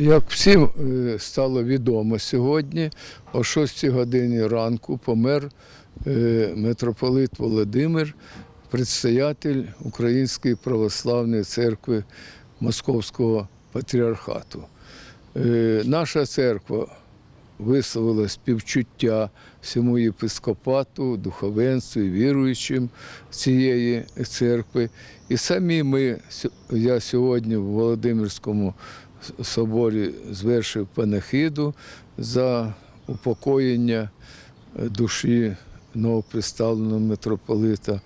Як всім е, стало відомо сьогодні, о 6 годині ранку помер е, митрополит Володимир, предстоятель Української православної церкви Московського патріархату. Е, Наша церква висловила співчуття всьому єпископату, духовенству і віруючим цієї церкви. І самі ми, я сьогодні в Володимирському соборі звершив панахиду за упокоєння е, душі новоприставленого митрополита е,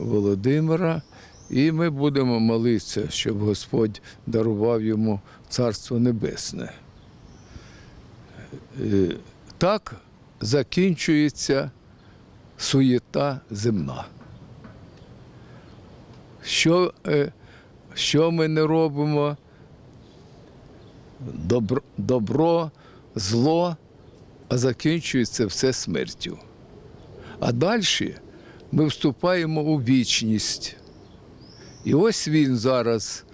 Володимира. І ми будемо молитися, щоб Господь дарував йому Царство Небесне. Е, Так закінчується суєта земна. Що, що ми не робимо? Добро, добро, зло, а закінчується все смертю. А далі ми вступаємо у вічність. І ось він зараз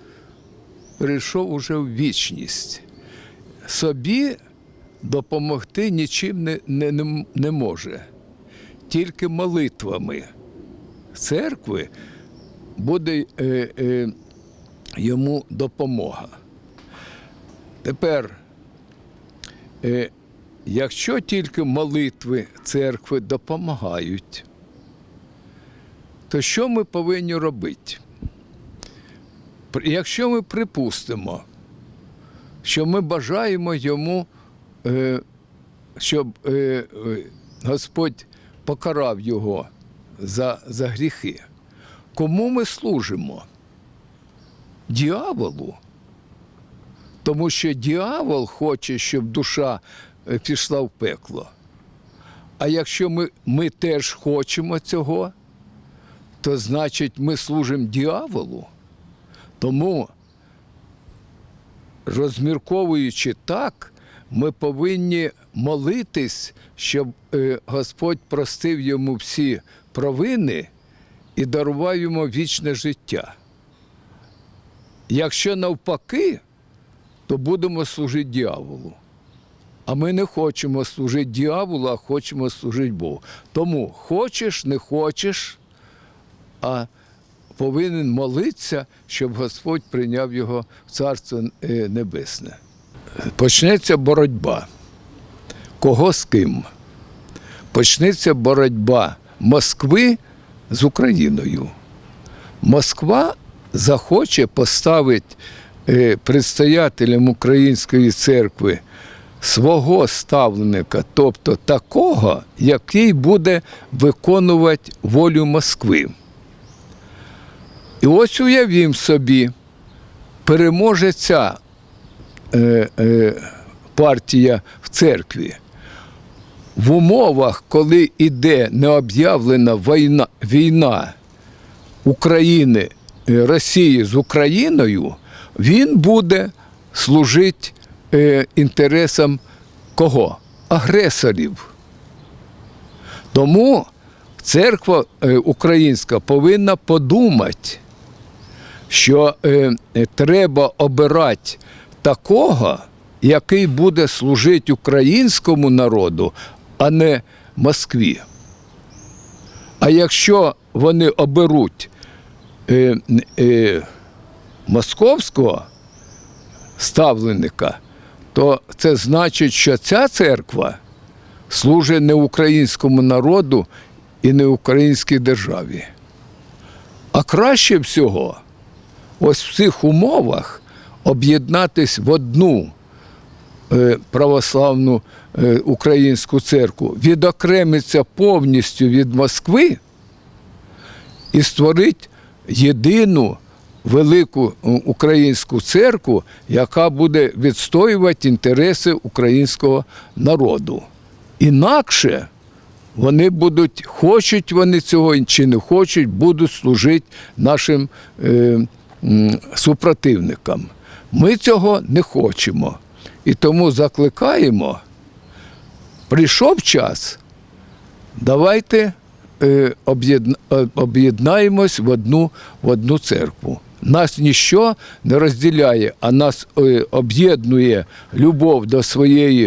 перейшов уже в вічність. Собі допомогти нічим не, не, не може, тільки молитвами церкви буде е, е, йому допомога. Тепер, е, якщо тільки молитви церкви допомагають, то що ми повинні робити? Якщо ми припустимо, що ми бажаємо йому, е, щоб е, Господь покарав його за, за гріхи, кому ми служимо? Діаволу. Тому що діавол хоче, щоб душа е, пішла в пекло. А якщо ми, ми теж хочемо цього, то значить ми служимо діаволу. Тому, розмірковуючи так, ми повинні молитись, щоб е, Господь простив йому всі провини і дарував йому вічне життя. Якщо навпаки, то будемо служити діяволу. А ми не хочемо служити діяволу, а хочемо служити Богу. Тому хочеш, не хочеш, а повинен молитися, щоб Господь прийняв його в Царство е, Небесне. Почнеться боротьба. Кого з ким? Почнеться боротьба Москви з Україною. Москва захоче поставити предстоятелем Української церкви свого ставленика, тобто такого, який буде виконувати волю Москви. І ось уявім собі, переможе ця е, е, партія в церкві. В умовах, коли йде необ'явлена війна, війна України, е, Росії з Україною, він буде служити е, інтересам кого? Агресорів. Тому церква е, українська повинна подумати, що е, треба обирати такого, який буде служити українському народу, а не Москві. А якщо вони оберуть московського ставленика, то це значить, що ця церква служить не українському народу і не українській державі. А краще всього, ось в цих умовах об'єднатись в одну е, православну е, українську церкву, відокремиться повністю від Москви і створити єдину велику е, українську церкву, яка буде відстоювати інтереси українського народу. Інакше вони будуть, хочуть вони цього чи не хочуть, будуть служити нашим е, супротивникам. Ми цього не хочемо. І тому закликаємо, прийшов час, давайте е, е, об'єднаємось в одну, в одну церкву. Нас ніщо не розділяє, а нас е, об'єднує любов до своєї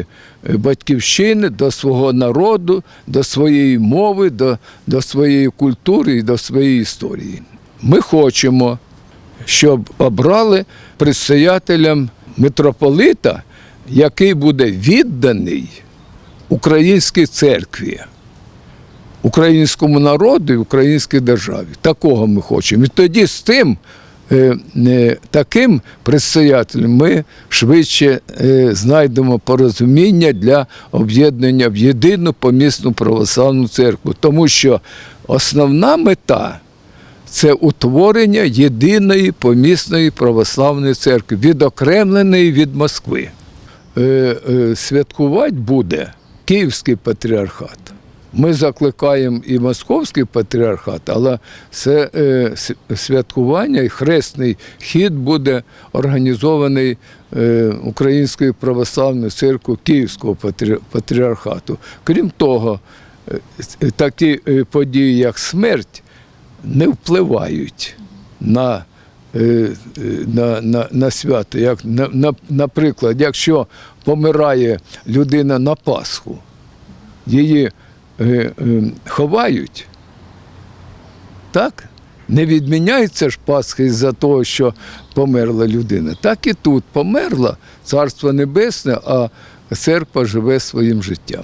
е, батьківщини, до свого народу, до своєї мови, до, до своєї культури і до своєї історії. Ми хочемо, щоб обрали предстоятелем митрополита, який буде відданий українській церкві українському народу і українській державі. Такого ми хочемо. І тоді з тим таким предстоятелем ми швидше е, знайдемо порозуміння для об'єднання в єдину помісну православну церкву. Тому що основна мета це утворення єдиної помісної православної церкви, відокремленої від Москви. Е, е, святкувати буде Київський патріархат. Ми закликаємо і Московський патріархат, але це е, святкування і хресний хід буде організований е, Українською православною церквою Київського патріархату. Крім того, е, такі події, як смерть, не впливають на, на, на, на свято. Як, на, на, наприклад, якщо помирає людина на Пасху, її ховають, так? Не відміняється ж Пасха із-за того, що померла людина. Так і тут померла Царство Небесне, а церква живе своїм життям.